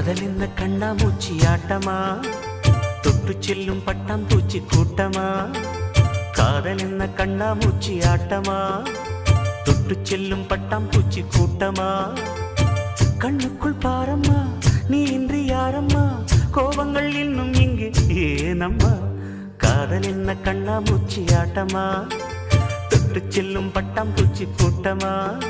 காதல் என்ன கண்ணாமூச்சி ஆட்டமா? தொட்டு செல்லும் பட்டாம்பூச்சி கூட்டமா? காதல் என்ன கண்ணாமூச்சி ஆட்டமா? தொட்டு செல்லும் பட்டாம்பூச்சி கூட்டமா? கண்ணுக்குள் பாரம்மா நீ இன்றி யாரம்மா? கோபங்கள் இன்னும் இங்கு ஏனம்மா? காதல் என்ன கண்ணாமூச்சி ஆட்டமா? தொட்டு செல்லும் பட்டாம்பூச்சி கூட்டமா?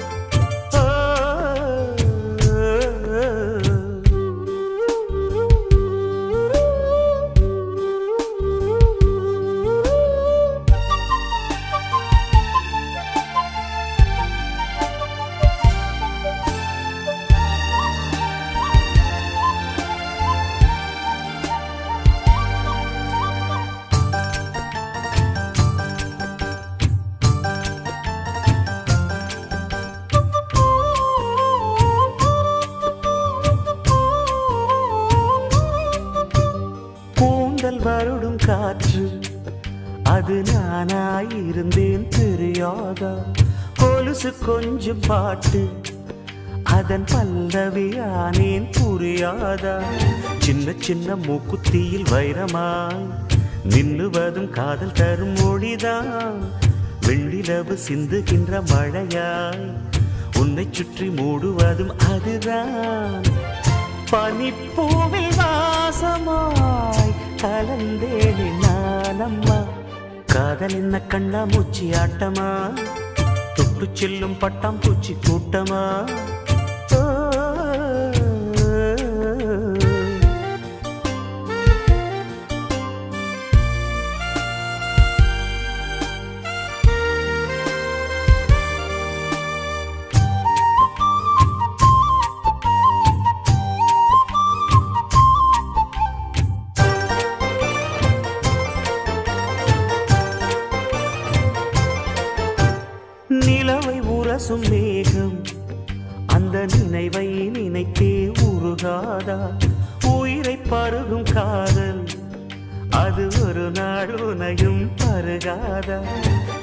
முதல் வருடும் காற்று. அது நானாயிருந்தேன் தெரியாதா? கொலுசு கொஞ்சம் பாட்டு. அதன் பல்லவியானேன் புரியாதா? சின்ன சின்ன மூக்குத்தியில் வைரமாய் நின்னுவதும் காதல் தரும் மொழிதான் வெள்ளிலவு சிந்துகின்ற மழையாய் உன்னை சுற்றி மூடுவதும் அதுதான். பனிப்பூவில் வாசமா? கலந்தேனே நானம்மா காதல் என்ன கண்ணா மூச்சி ஆட்டமா தொட்டு செல்லும் பட்டாம் பூச்சி உரசும் மேகம். அந்த நினைவை நினைத்தே உருகாதா? உயிரை பருகும் காதல். அது ஒரு நாள் உனையும் பருகாதா?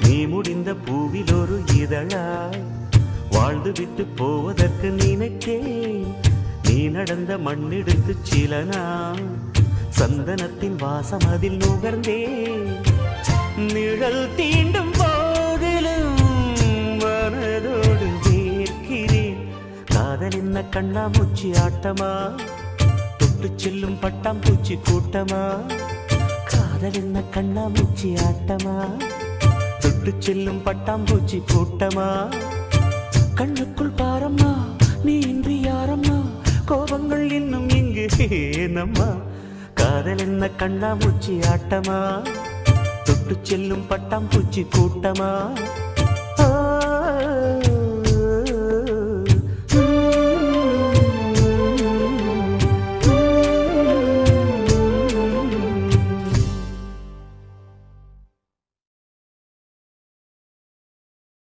நீ முடிந்த பூவில் ஒரு இதழாய். வாழ்ந்து விட்டு போவதற்கு நினைத்தேன். நீ நடந்த மண்ணெடுத்து சில நாள். சந்தனத்தின் வாசம் அதில் நுகர்ந்தே நிழல் தீண்டும் கண்ணா மூச்சி ஆட்டமா? தொட்டு செல்லும் பட்டாம் பூச்சி கூட்டமா? காதல் என்ன கண்ணா மூச்சி ஆட்டமா? தொட்டு செல்லும் பட்டாம் பூச்சி கூட்டமா? கண்ணுக்குள் பாரம்மா நீ இன்றி யாரம்மா? கோபங்கள் இன்னும் இங்கு ஏனம்மா காதல் என்ன கண்ணா மூச்சி ஆட்டமா? தொட்டு செல்லும் பட்டாம் பூச்சி கூட்டமா?